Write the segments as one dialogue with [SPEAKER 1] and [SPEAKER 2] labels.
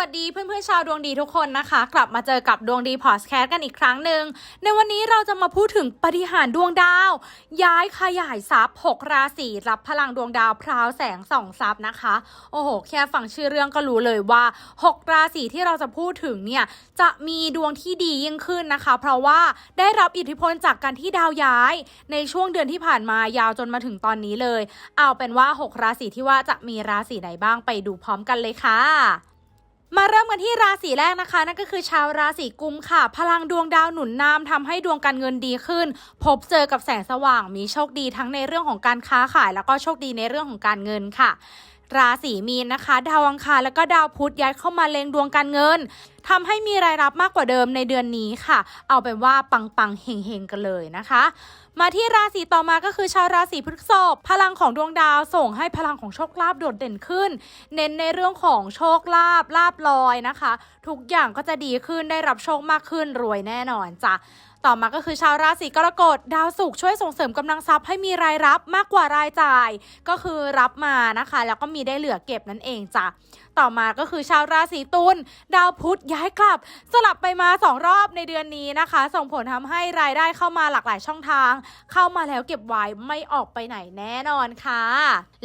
[SPEAKER 1] วัสดีเพื่อนๆชาวดวงดีทุกคนนะคะ กลับมาเจอกับดวงดีพอดแคสต์กันอีกครั้งหนึ่งในวันนี้เราจะมาพูดถึงปฏิหารดวงดาว ย้ายขยายทรัพย์6ราศีรับพลังดวงดาวพราวแสงส่องทรัพย์นะคะ โอ้โห แค่ฟังชื่อเรื่องก็รู้เลยว่า 6 ราศีที่เราจะพูดถึงเนี่ยจะมีดวงที่ดียิ่งขึ้นนะคะ เพราะว่าได้รับอิทธิพลจากการที่ดาวย้าย ในช่วงเดือนที่ผ่านมายาวจนมาถึงตอนนี้เลย เอาเป็นว่า 6 ราศีที่ว่าจะมีราศีไหนบ้างไปดูพร้อมกันเลยค่ะ มาเริ่มกันที่ราศีแรกนะคะ นั่นก็คือชาวราศีกุมค่ะ พลังดวงดาวหนุนนำทำให้ดวงการเงินดีขึ้น พบเจอกับแสงสว่างมีโชคดีทั้งในเรื่องของการค้าขาย แล้วก็โชคดีในเรื่องของการเงินค่ะ ราศีมีนนะคะ ดาวอังคารแล้วก็ดาวพุธย้ายเข้ามาเล็งดวงการเงินทำให้มีรายรับมากกว่าเดิมในเดือนนี้ค่ะ เอาเป็นว่าปังปังๆเฮงเฮงๆกันเลยนะคะ มาที่ราศีต่อมาก็คือชาวราศีพฤษภพลังของดวงดาวส่งให้พลังของโชคลาภโดดเด่นขึ้น เน้นในเรื่องของโชคลาภลาบลอยนะคะ ทุกอย่างก็จะดีขึ้นได้รับโชคมากขึ้นรวยแน่นอนจ้ะ ต่อมาก็คือชาวราศีกรกฎดาวศุกร์ช่วยส่งเสริมกำลังทรัพย์ให้มีรายรับมากกว่ารายจ่าย ก็คือรับมานะคะ แล้วก็มีได้เหลือเก็บนั่นเองจ้ะต่อมาก็คือชาวราศีตุลดาวพุธย้ายกลับ สลับไปมาสองรอบในเดือนนี้นะคะ ส่งผลทำให้รายได้เข้ามาหลากหลายช่องทาง เข้ามาแล้วเก็บไว้ไม่ออกไปไหนแน่นอนค่ะ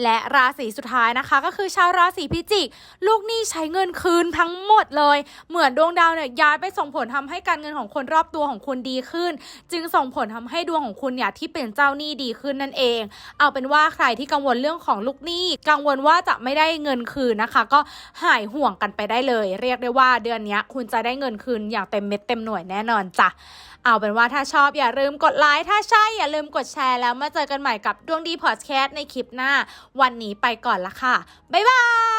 [SPEAKER 1] และราศีสุดท้ายนะคะก็คือชาวราศีพิจิก ลูกหนี้ใช้เงินคืนทั้งหมดเลย เหมือนดวงดาวเนี่ยย้ายไปส่งผลทำให้การเงินของคนรอบตัวของคุณดีขึ้น จึงส่งผลทำให้ดวงของคุณเนี่ยที่เป็นเจ้าหนี้ดีขึ้นนั่นเอง เอาเป็นว่าใครที่กังวลเรื่องของลูกหนี้ กังวลว่าจะไม่ได้เงินคืนนะคะ ก็หายห่วงกันไปได้เลย เรียกได้ว่าเดือนนี้คุณจะได้เงินคืนอย่างเต็มเม็ดเต็มหน่วยแน่นอนจ้ะเอาเป็นว่าถ้าชอบอย่าลืมกดไลค์ถ้าใช่อย่าลืมกดแชร์แล้วมาเจอกันใหม่กับดวงดีพอดแคสต์ในคลิปหน้า วันนี้ไปก่อนละค่ะ บ๊ายบาย